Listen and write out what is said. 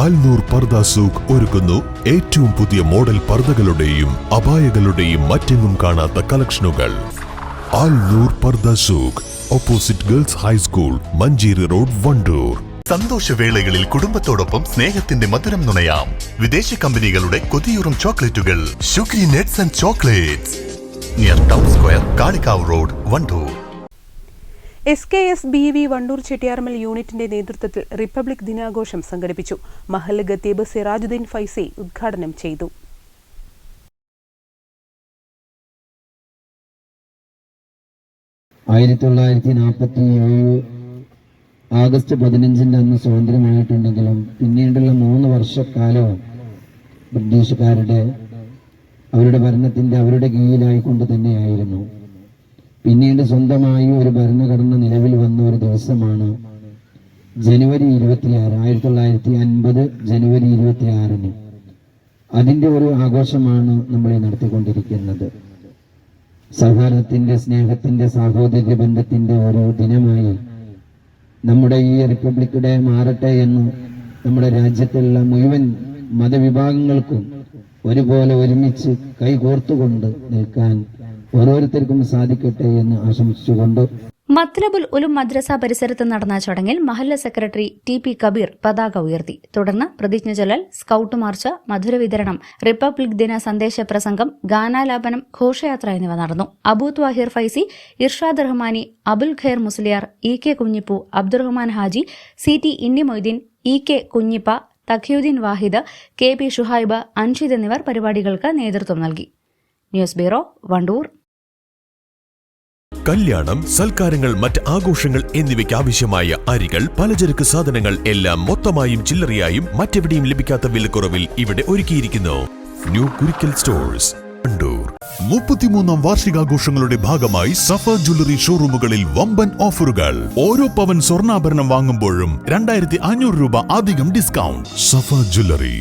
ആൽനൂർ പർദ സൂഖ് ഒരുക്കുന്നു ഏറ്റവും പുതിയ മോഡൽ പർദകളുടെയും അപായകളുടെയും മറ്റെങ്ങും കാണാത്ത കളക്ഷനുകൾ. Al Noor purdah souk opposite girls high school Manjeri road Wandoor. സന്തോഷവേളകളിൽ കുടുംബത്തോടൊപ്പം സ്നേഹത്തിന്റെ മധുരം നുണയാം. വിദേശ കമ്പനികളുടെ കൊതിയൂറും ചോക്ലേറ്റുകൾ. Sugary nuts and chocolates. Near town square Kalikavu road Wandoor. S K S B V Wandoor Chettiyarmal യൂണിറ്റിന്റെ നേതൃത്വത്തിൽ റിപ്പബ്ലിക് ദിനാഘോഷം സംഘടിപ്പിച്ചു. മഹൽ ഗത്തീബ് സിറാജുദ്ദീൻ ഫൈസി ഉദ്ഘാടനം ചെയ്തു. ആയിരത്തി തൊള്ളായിരത്തി നാൽപ്പത്തി ഏഴ് ആഗസ്റ്റ് പതിനഞ്ചിന്റെ അന്ന് സ്വാതന്ത്ര്യമായിട്ടുണ്ടെങ്കിലും പിന്നീടുള്ള മൂന്ന് വർഷക്കാലവും ബ്രിട്ടീഷുകാരുടെ അവരുടെ ഭരണത്തിന്റെ അവരുടെ കീഴിലായിക്കൊണ്ട് തന്നെയായിരുന്നു. പിന്നീട് സ്വന്തമായി ഒരു ഭരണഘടന നിലവിൽ വന്ന ഒരു ദിവസമാണ് ജനുവരി ഇരുപത്തിയാറ് ആയിരത്തി തൊള്ളായിരത്തി അൻപത് ജനുവരി ഇരുപത്തിയാറിന്. അതിന്റെ ഒരു ആഘോഷമാണ് നമ്മൾ നടത്തിക്കൊണ്ടിരിക്കുന്നത്. സഹകരണത്തിന്റെ സ്നേഹത്തിന്റെ സാഹോദര്യ ബന്ധത്തിന്റെ ഒരു ദിനമായി നമ്മുടെ ഈ റിപ്പബ്ലിക് ഡേ മാറട്ടെ എന്ന് നമ്മുടെ രാജ്യത്തുള്ള മുഴുവൻ മതവിഭാഗങ്ങൾക്കും ഒരുപോലെ ഒരുമിച്ച് കൈകോർത്തുകൊണ്ട് നിൽക്കാൻ ഓരോരുത്തർക്കും സാധിക്കട്ടെ എന്ന് ആശംസിച്ചുകൊണ്ട് മത്ലബുൽ ഉലും മദ്രസ പരിസരത്ത് നടന്ന ചടങ്ങിൽ മഹല്ല സെക്രട്ടറി ടി പി കബീർ പതാക ഉയർത്തി. തുടർന്ന് പ്രതിജ്ഞ ചൊല്ലൽ സ്കൌട്ട് മാർച്ച് മധുര വിതരണം റിപ്പബ്ലിക് ദിന സന്ദേശ പ്രസംഗം ഗാനാലാപനം ഘോഷയാത്ര എന്നിവ നടന്നു. Abu വാഹിർ Faizy Irshad Rahmani Abul Khair Musliyar E K Kunjippu Abdurahman Haji C T Inni Moideen E K Kunjippa Thakiyuddeen Wahid K P Shuhaib Anshid എന്നിവർ പരിപാടികൾക്ക് നേതൃത്വം നൽകി. News bureau Wandoor. കല്യാണം സൽക്കാരങ്ങൾ മറ്റ് ആഘോഷങ്ങൾ എന്നിവയ്ക്ക് ആവശ്യമായ അരികൾ പലചരക്ക് സാധനങ്ങൾ എല്ലാം മൊത്തമായും ചില്ലറയായും മറ്റെവിടെയും ലഭിക്കാത്ത വിലക്കുറവിൽ ഇവിടെ ഒരുക്കിയിരിക്കുന്നു. ന്യൂ കുരിക്കൽ സ്റ്റോഴ്സ് വണ്ടൂർ മുപ്പത്തിമൂന്നാം വാർഷികാഘോഷങ്ങളുടെ ഭാഗമായി സഫ ജ്വല്ലറി ഷോറൂമുകളിൽ വമ്പൻ ഓഫറുകൾ. ഓരോ പവൻ സ്വർണാഭരണം വാങ്ങുമ്പോഴും രണ്ടായിരത്തി അഞ്ഞൂറ് രൂപ അധികം ഡിസ്കൗണ്ട് സഫ ജ്വല്ലറി.